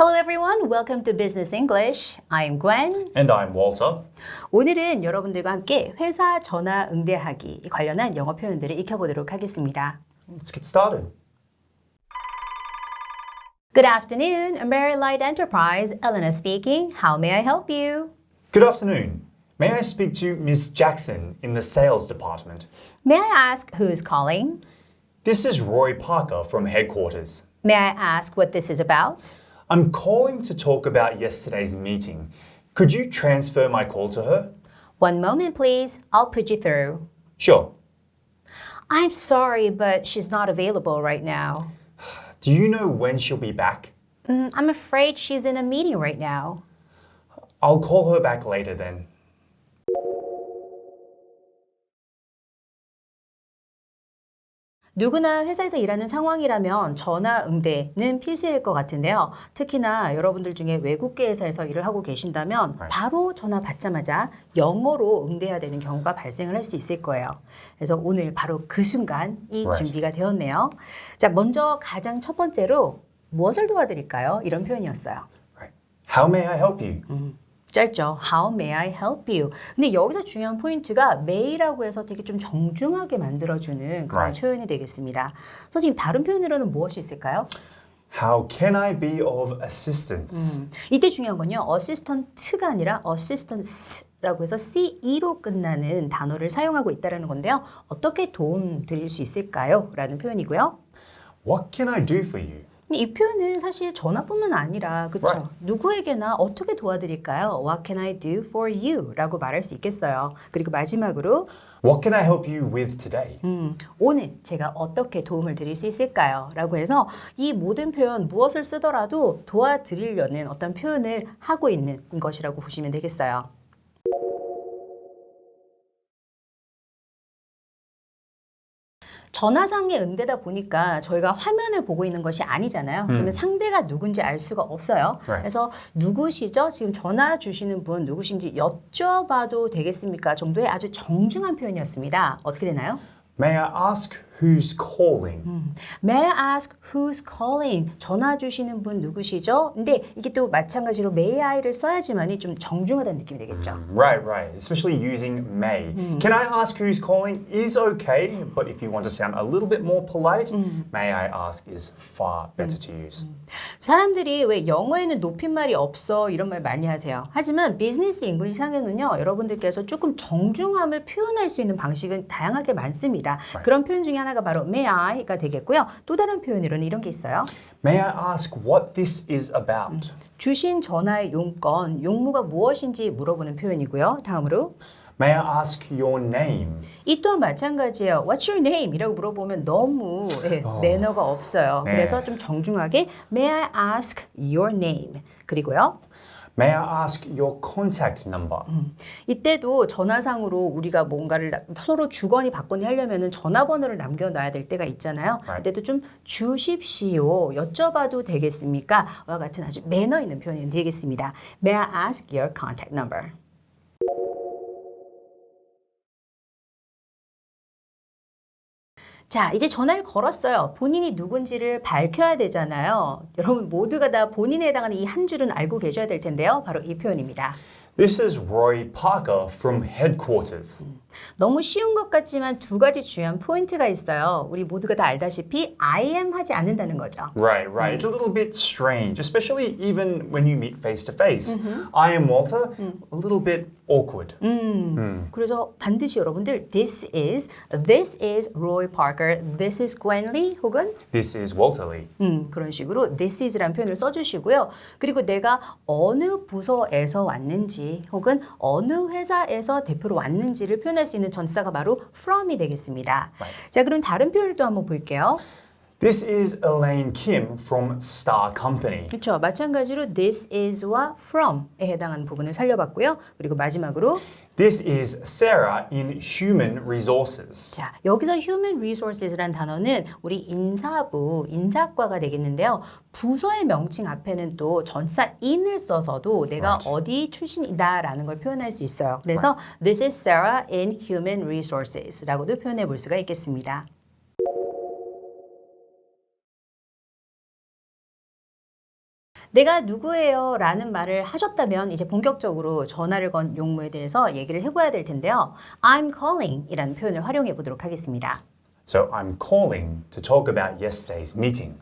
Hello everyone, welcome to Business English. I'm Gwen. And I'm Walter. 오늘은 여러분들과 함께 회사 전화 응대하기 관련한 영어 표현들을 익혀보도록 하겠습니다. Let's get started. Good afternoon, American Light Enterprise. Elena speaking. How may I help you? Good afternoon. May I speak to Miss Jackson in the sales department? May I ask who's calling? This is Roy Parker from headquarters. May I ask what this is about? I'm calling to talk about yesterday's meeting. Could you transfer my call to her? One moment, please. I'll put you through. Sure. I'm sorry, but she's not available right now. Do you know when she'll be back? Mm, I'm afraid she's in a meeting right now. I'll call her back later then. 누구나 회사에서 일하는 상황이라면 전화 응대는 필수일 것 같은데요. 특히나 여러분들 중에 외국계 회사에서 일을 하고 계신다면 Right. 바로 전화 받자마자 영어로 응대해야 되는 경우가 발생을 할 수 있을 거예요. 그래서 오늘 바로 그 순간이 Right. 준비가 되었네요. 자, 먼저 가장 첫 번째로 무엇을 도와드릴까요? 이런 표현이었어요. How may I help you? 짧죠. How may I help you? 근데 여기서 중요한 포인트가 may라고 해서 되게 좀 정중하게 만들어주는 그런 Right. 표현이 되겠습니다. 선생님 다른 표현으로는 무엇이 있을까요? How can I be of assistance? 음, 이때 중요한 건요. assistant가 아니라 assistance라고 해서 ce로 끝나는 단어를 사용하고 있다는 건데요. 어떻게 도움 드릴 수 있을까요? 라는 표현이고요. What can I do for you? 이 표현은 사실 전화뿐만 아니라 그렇죠. Right. 누구에게나 어떻게 도와드릴까요? What can I do for you? 라고 말할 수 있겠어요. 그리고 마지막으로 What can I help you with today? 음, 오늘 제가 어떻게 도움을 드릴 수 있을까요? 라고 해서 이 모든 표현 무엇을 쓰더라도 도와드리려는 어떤 표현을 하고 있는 것이라고 보시면 되겠어요. 전화상에 응대다 보니까 저희가 화면을 보고 있는 것이 아니잖아요. 그러면 상대가 누군지 알 수가 없어요. Right. 그래서 누구시죠? 지금 전화 주시는 분 누구신지 여쭤봐도 되겠습니까? 정도의 아주 정중한 표현이었습니다. 어떻게 되나요? May I ask who's calling? May I ask who's calling? 전화 주시는 분 누구시죠? 근데 이게 또 마찬가지로 may I를 써야지만이 좀 정중하다는 느낌이 되겠죠. Right, right. Especially using may. Can I ask who's calling is okay, but if you want to sound a little bit more polite, may I ask is far better to use. 사람들이 왜 영어에는 높임말이 없어 이런 말 많이 하세요. 하지만 비즈니스 잉글리시 상에는요. 여러분들께서 조금 정중함을 표현할 수 있는 방식은 다양하게 많습니다. 그런 표현 중에 하나 가 바로 may I가 되겠고요. 또 다른 표현으로는 이런 게 있어요. May I ask what this is about? 주신 전화의 용건, 용무가 무엇인지 물어보는 표현이고요. 다음으로 May I ask your name? 이 또한 마찬가지예요. What's your name? 이라고 물어보면 너무 예, 매너가 없어요. 네. 그래서 좀 정중하게 May I ask your name? 그리고요. May I ask your contact number? 이때도 전화상으로 우리가 뭔가를 나- 서로 주거니 받거니 하려면 전화번호를 남겨놔야 될 때가 있잖아요. Right. 이때도 좀 주십시오. 여쭤봐도 되겠습니까? 와 같은 아주 매너 있는 표현이 되겠습니다. May I ask your contact number? 자, 이제 전화를 걸었어요. 본인이 누군지를 밝혀야 되잖아요. 여러분 모두가 다 본인에 해당하는 이 한 줄은 알고 계셔야 될 텐데요. 바로 이 표현입니다. This is Roy Parker from headquarters. 너무 쉬운 것 같지만 두 가지 중요한 포인트가 있어요. 우리 모두가 다 알다시피 I am 하지 않는다는 거죠. Right, right. It's a little bit strange, especially even when you meet face to face. I am Walter, a little bit awkward. 그래서 반드시 여러분들 this is, this is Roy Parker, this is Gwen Lee 혹은 This is Walter Lee. 음, 그런 식으로 this is라는 표현을 써주시고요. 그리고 내가 어느 부서에서 왔는지 혹은 어느 회사에서 대표로 왔는지를 표현할 수 있는 전사가 바로 from이 되겠습니다. Right. 자, 그럼 다른 표현을 또 한번 볼게요. This is Elaine Kim from Star Company. 그렇죠. 마찬가지로 this is와 from에 해당하는 부분을 살려봤고요. 그리고 마지막으로 This is Sarah in Human Resources. 자, 여기서 human resources라는 단어는 우리 인사부, 인사과가 되겠는데요. 부서의 명칭 앞에는 또 전사 in을 써서도 내가 Right. 어디 출신이다라는 걸 표현할 수 있어요. 그래서 this is Sarah in human resources라고도 표현해 볼 수가 있겠습니다. 내가 누구예요? 라는 말을 하셨다면 이제 본격적으로 전화를 건 용무에 대해서 얘기를 해봐야 될 텐데요. I'm calling 이라는 표현을 활용해 보도록 하겠습니다. So I'm calling to talk about yesterday's meeting.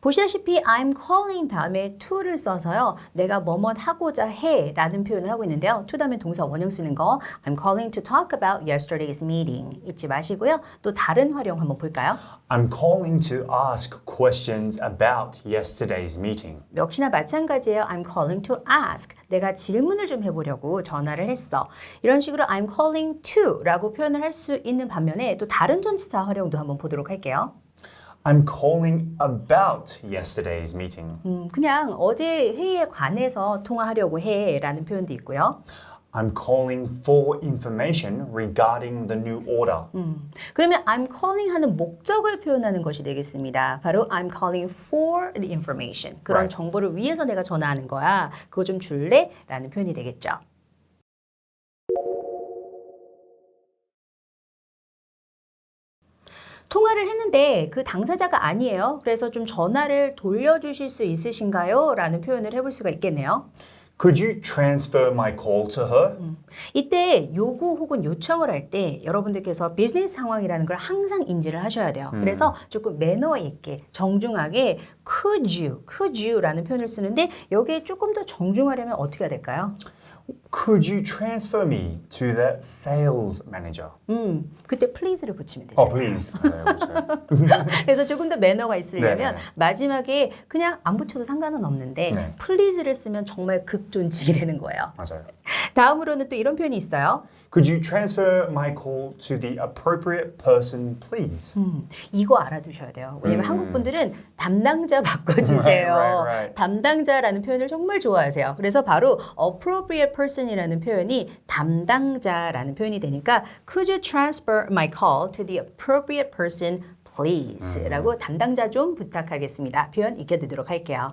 보시다시피 I'm calling 다음에 to를 써서요. 내가 뭐뭐 하고자 해 라는 표현을 하고 있는데요. to 다음에 동사 원형 쓰는 거 I'm calling to talk about yesterday's meeting 잊지 마시고요. 또 다른 활용 한번 볼까요? I'm calling to ask questions about yesterday's meeting. 역시나 마찬가지예요. I'm calling to ask. 내가 질문을 좀 해보려고 전화를 했어. 이런 식으로 I'm calling to 라고 표현을 할 수 있는 반면에 또 다른 전치사 활용도 한번 보도록 할게요. I'm calling about yesterday's meeting. 음, 그냥 어제 회의에 관해서 통화하려고 해 라는 표현도 있고요. I'm calling for information regarding the new order. 그러면 I'm calling 하는 목적을 표현하는 것이 되겠습니다. 바로 I'm calling for the information. 그런 Right. 정보를 위해서 내가 전화하는 거야. 그거 좀 줄래? 라는 표현이 되겠죠. 통화를 했는데 그 당사자가 아니에요. 그래서 좀 전화를 돌려주실 수 있으신가요? 라는 표현을 해볼 수가 있겠네요. Could you transfer my call to her? 이때 요구 혹은 요청을 할 때 여러분들께서 비즈니스 상황이라는 걸 항상 인지를 하셔야 돼요. 그래서 조금 매너 있게 정중하게 could you, could you라는 표현을 쓰는데 여기에 조금 더 정중하려면 어떻게 해야 될까요? Could you transfer me to the sales manager? 음, 그때 please를 붙이면 되죠. Oh, please. 네, 그래서 조금 더 매너가 있으려면 네, 네. 마지막에 그냥 안 붙여도 상관은 없는데 네. please를 쓰면 정말 극존칭이 되는 거예요. 맞아요. 다음으로는 또 이런 표현이 있어요. Could you transfer my call to the appropriate person, please? 음, 이거 알아두셔야 돼요. 왜냐면 한국 분들은 담당자 바꿔주세요. Right, right, right. 담당자라는 표현을 정말 좋아하세요. 그래서 바로 appropriate person이라는 표현이 담당자라는 표현이 되니까 could you transfer my call to the appropriate person, please? 라고 담당자 좀 부탁하겠습니다. 표현 익혀두도록 할게요.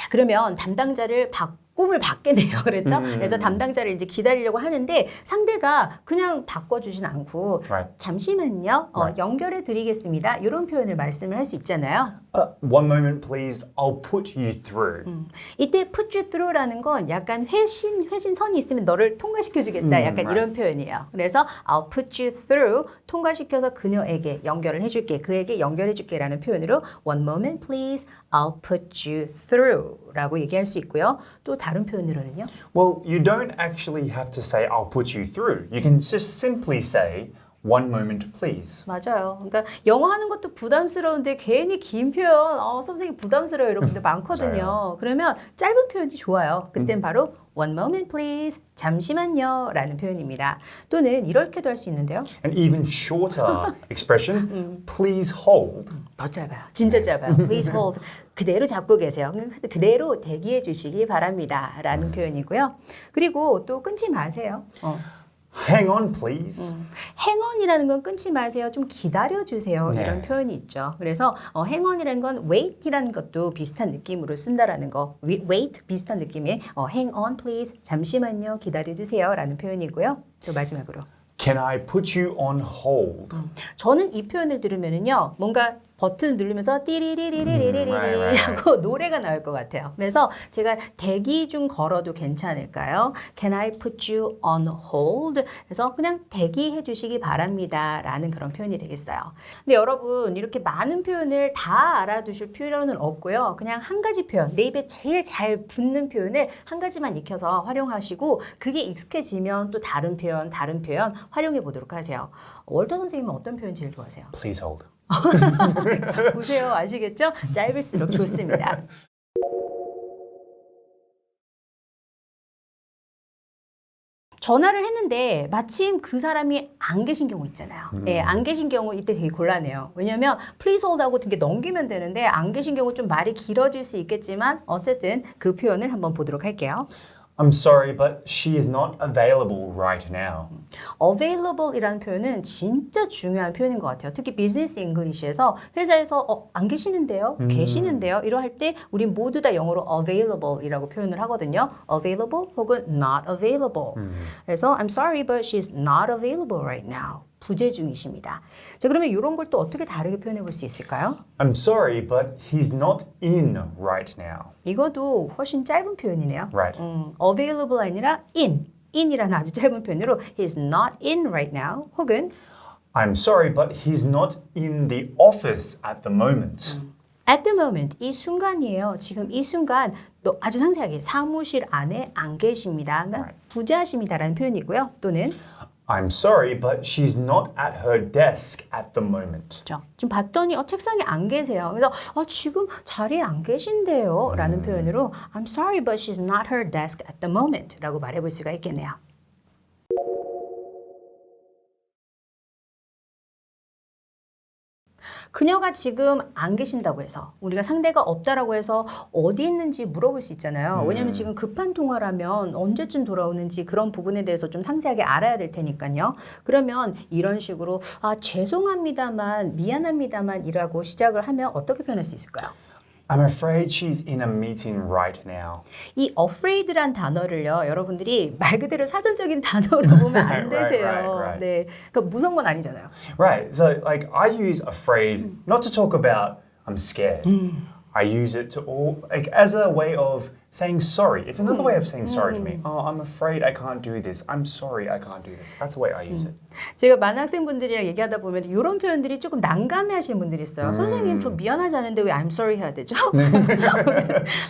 그러면 담당자를 바, 꿈을 받겠네요. 그렇죠? 그래서 담당자를 이제 기다리려고 하는데 상대가 그냥 바꿔주진 않고 Right. 잠시만요. 어, 연결해 드리겠습니다. 이런 표현을 말씀을 할 수 있잖아요. Uh, one moment, please. I'll put you through. 이때 put you through라는 건 약간 회신, 회신선이 있으면 너를 통과시켜 주겠다. 음, 약간 right. 이런 표현이에요. 그래서 I'll put you through 통과시켜서 그녀에게 연결을 해 줄게. 그에게 연결해 줄게 라는 표현으로 one moment please, I'll put you through 라고 얘기할 수 있고요. 또 다른 표현으로는요. Well, you don't actually have to say, I'll put you through. You can just simply say, one moment, please. 맞아요. 그러니까 영어 하는 것도 부담스러운데 괜히 긴 표현, 어, 선생님 부담스러워 이런 분들 많거든요. 그러면 짧은 표현이 좋아요. 그땐 바로 one moment please, 잠시만요 라는 표현입니다. 또는 이렇게도 할 수 있는데요. An even shorter expression, please hold. 더 짧아요. 진짜 짧아요. Please hold. 그대로 잡고 계세요. 그- 그대로 대기해 주시기 바랍니다. 라는 표현이고요. 그리고 또 끊지 마세요. 어. Hang on, please. 행언이라는 건 끊지 마세요. 좀 기다려 주세요. 네. 이런 표현이 있죠. 그래서 어, 행언이라는 건 wait이라는 것도 비슷한 느낌으로 쓴다라는 거. wi- wait 비슷한 느낌의 어, hang on please. 잠시만요. 기다려 주세요라는 표현이고요. 또 마지막으로 Can I put you on hold? 저는 이 표현을 들으면은요. 뭔가 버튼 누르면서 띠리리리리리리리 음. 하고 노래가 나올 것 같아요. 그래서 제가 대기 중 걸어도 괜찮을까요? Can I put you on hold? 그래서 그냥 대기해 주시기 바랍니다. 라는 그런 표현이 되겠어요. 근데 여러분 이렇게 많은 표현을 다 알아두실 필요는 없고요. 그냥 한 가지 표현, 내 입에 제일 잘 붙는 표현을 한 가지만 익혀서 활용하시고 그게 익숙해지면 또 다른 표현, 다른 표현 활용해 보도록 하세요. 월터 선생님은 어떤 표현 제일 좋아하세요? Please hold. 보세요. 아시겠죠? 짧을수록 좋습니다. 전화를 했는데 마침 그 사람이 안 계신 경우 있잖아요. 예, 안 계신 경우 이때 되게 곤란해요. 왜냐면 please hold 하고 되게 넘기면 되는데 안 계신 경우 좀 말이 길어질 수 있겠지만 어쨌든 그 표현을 한번 보도록 할게요. I'm sorry, but she is not available right now. available이라는 표현은 진짜 중요한 표현인 것 같아요. 특히 비즈니스 잉글리시에서 회사에서 어, 안 계시는데요, 계시는데요, 이러할 때 우리 모두 다 영어로 available이라고 표현을 하거든요. available 혹은 not available. 그래서 I'm sorry, but she's not available right now. 부재 중이십니다. 자, 그러면 이런 걸 또 어떻게 다르게 표현해 볼 수 있을까요? I'm sorry, but he's not in right now. 이것도 훨씬 짧은 표현이네요. Right. 음, available 아니라 in. in이라는 아주 짧은 표현으로 he's not in right now 혹은 I'm sorry, but he's not in the office at the moment. at the moment 이 순간이에요. 지금 이 순간 또 아주 상세하게 사무실 안에 안 계십니다. 그러니까. 부재하십니다라는 표현이고요. 또는 I'm sorry, but she's not at her desk at the moment. 그렇죠. 지금 봤더니 어, 책상에 안 계세요. 그래서 어, 지금 자리에 안 계신데요. 라는 표현으로 I'm sorry but she's not her desk at the moment 라고 말해볼 수가 있겠네요. 그녀가 지금 안 계신다고 해서 우리가 상대가 없다라고 해서 어디 있는지 물어볼 수 있잖아요. 왜냐하면 지금 급한 통화라면 언제쯤 돌아오는지 그런 부분에 대해서 좀 상세하게 알아야 될 테니까요. 그러면 이런 식으로 아 죄송합니다만 미안합니다만이라고 시작을 하면 어떻게 표현할 수 있을까요? I'm afraid she's in a meeting right now. 이 afraid란 단어를요, 여러분들이 말 그대로 사전적인 단어로 보면 안 Right, right, 되세요. right, right. 네, 그러니까 무서운 건 아니잖아요. Right. So, like, I use afraid not to talk about I'm scared. I use it to all like as a way of saying sorry. It's another way of saying sorry to me. Oh, I'm afraid I can't do this. I'm sorry I can't do this. That's the way I use it. 제가 많은 학생분들이랑 얘기하다 보면 이런 표현들이 조금 난감해 하시는 분들이 있어요. 선생님 좀 미안하지 않은데 왜 I'm sorry 해야 되죠?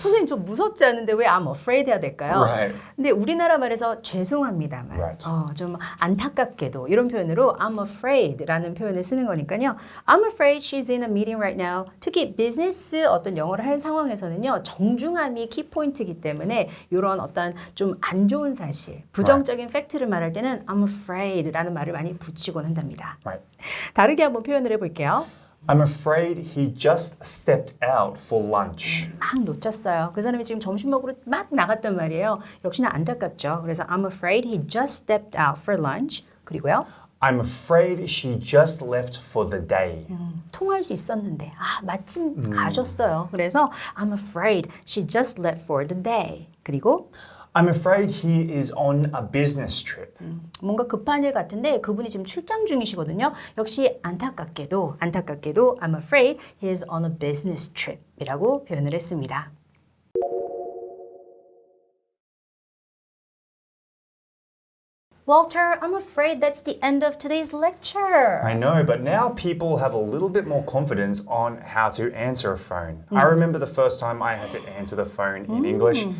선생님 좀 무섭지 않은데 왜 I'm afraid 해야 될까요? Right. 근데 우리나라 말에서 죄송합니다만, Right. 어, 좀 안타깝게도 이런 표현으로 I'm afraid라는 표현을 쓰는 거니까요. I'm afraid she's in a meeting right now. 특히 비즈니스 어떤 영어를 할 상황에서는요, 정중함이 키포인트 이기 때문에 이런 어떤 좀 안 좋은 사실, 부정적인 팩트를 말할 때는 I'm afraid라는 말을 많이 붙이곤 한답니다. Right. 다르게 한번 표현을 해볼게요. I'm afraid he just stepped out for lunch. 막 놓쳤어요. 그 사람이 지금 점심 먹으러 막 나갔단 말이에요. 역시나 안타깝죠. 그래서 I'm afraid he just stepped out for lunch. 그리고요. I'm afraid she just left for the day. 통화할 수 있었는데 아 마침 가셨어요. 그래서 I'm afraid she just left for the day. 그리고 I'm afraid he is on a business trip. 뭔가 급한 일 같은데 그분이 지금 출장 중이시거든요. 역시 안타깝게도 안타깝게도 I'm afraid he is on a business trip이라고 표현을 했습니다. Walter, I'm afraid that's the end of today's lecture. I know, but now people have a little bit more confidence on how to answer a phone. I mm. remember the first time I had to answer the phone in English. Mm.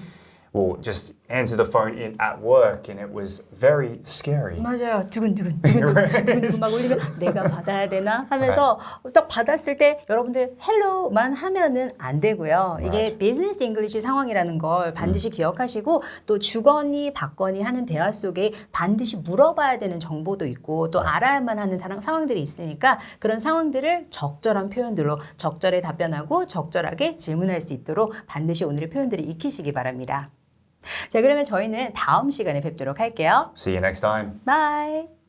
Well, just answer the phone in at work, and it was very scary. 맞아요. 두근두근 두근두근 두근두근 막 울리면 내가 받아야 되나 하면서 딱 받았을 때 여러분들 헬로만 하면은 안 되고요. 이게. 비즈니스 잉글리시 상황이라는 걸 반드시 기억하시고 또 주거니 받거니 하는 대화 속에 반드시 물어봐야 되는 정보도 있고 또 알아야만 하는 사랑- 상황들이 있으니까 그런 상황들을 적절한 표현들로 적절히 답변하고 적절하게 질문할 수 있도록 반드시 오늘의 표현들을 익히시기 바랍니다. 자, 그러면 저희는 다음 시간에 뵙도록 할게요. See you next time. Bye.